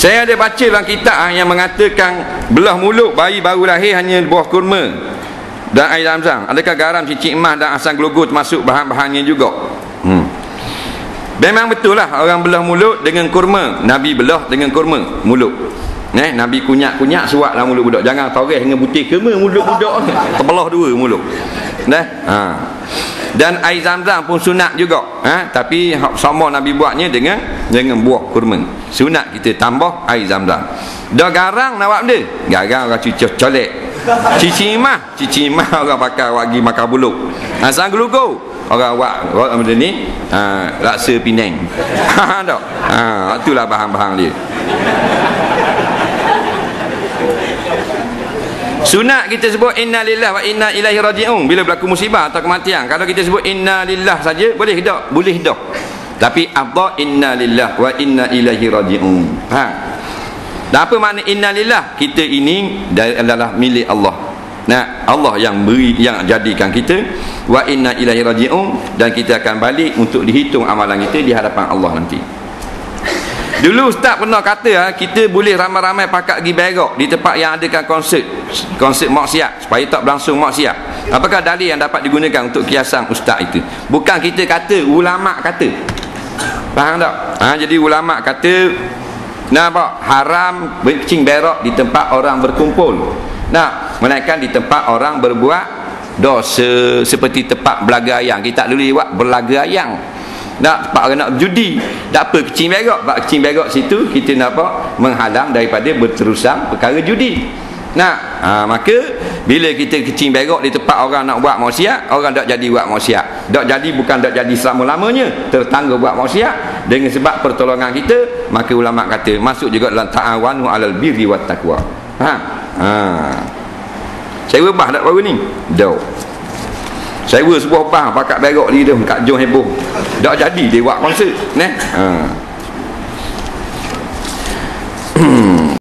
saya ada baca dalam kitab ah, yang mengatakan belah mulut bayi baru lahir hanya buah kurma dan air zam-zam. Adakah garam, cicik emas dan asam gelogo termasuk bahan-bahannya juga? Hmm. Memang betul lah orang belah mulut dengan kurma. Nabi belah dengan kurma mulut. Eh, Nabi kunyak-kunyak suat lah mulut budak. Jangan toreh dengan butir kema mulut budak. Terbelah dua mulut. Nah, ha. Dan air zam-zam pun sunat juga. Ha? Tapi sama Nabi buatnya dengan dengan buah kurma. Sunat kita tambah air zam-zam. Dah garang nak buat benda? Garang orang cuci colek. Cici imah, cici imah orang pakai wagi makan buluk. Sang gelugo. Orang buat orang benda ni ha, laksa pinang. Ha, tak? Ha, itulah bahan-bahan dia. Sunat kita sebut inna lillah wa inna ilaihi raji'un bila berlaku musibah atau kematian. Kalau kita sebut inna lillah saja boleh tak? Boleh dah. Tapi apa inna lillah wa inna ilaihi raji'un. Ha. Dan apa makna inna lillah? Kita ini adalah milik Allah. Nah, Allah yang beri yang jadikan kita wa inna ilaihi raji'un dan kita akan balik untuk dihitung amalan kita di hadapan Allah nanti. Dulu Ustaz pernah kata ha, kita boleh ramai-ramai pakat pergi berak di tempat yang adakan konsert konsert maksiat supaya tak berlangsung maksiat. Apakah dalil yang dapat digunakan untuk kiasan Ustaz itu? Bukan kita kata, ulama kata. Faham tak? Ha, jadi ulama kata nampak haram berkecing berak di tempat orang berkumpul. Nah, melainkan di tempat orang berbuat dosa seperti tempat belaga ayam. Kita tak boleh buat belaga ayam nak pak nak judi tak apa kecil berak pak kecil berak situ kita nak apa menghalang daripada berterusan perkara judi nah ha, maka bila kita kecil berak di tempat orang nak buat maksiat orang tak jadi buat maksiat. Tak jadi bukan tak jadi selama-lamanya tertangga buat maksiat. Dengan sebab pertolongan kita maka ulama kata masuk juga dalam ta'awanu alal birri wat taqwa. Ha? Ha. Saya ubah tak baru ni? Dah. Saya sebuah bang pakat berak dia kat jom heboh tak jadi dia buat konsert neh? Ha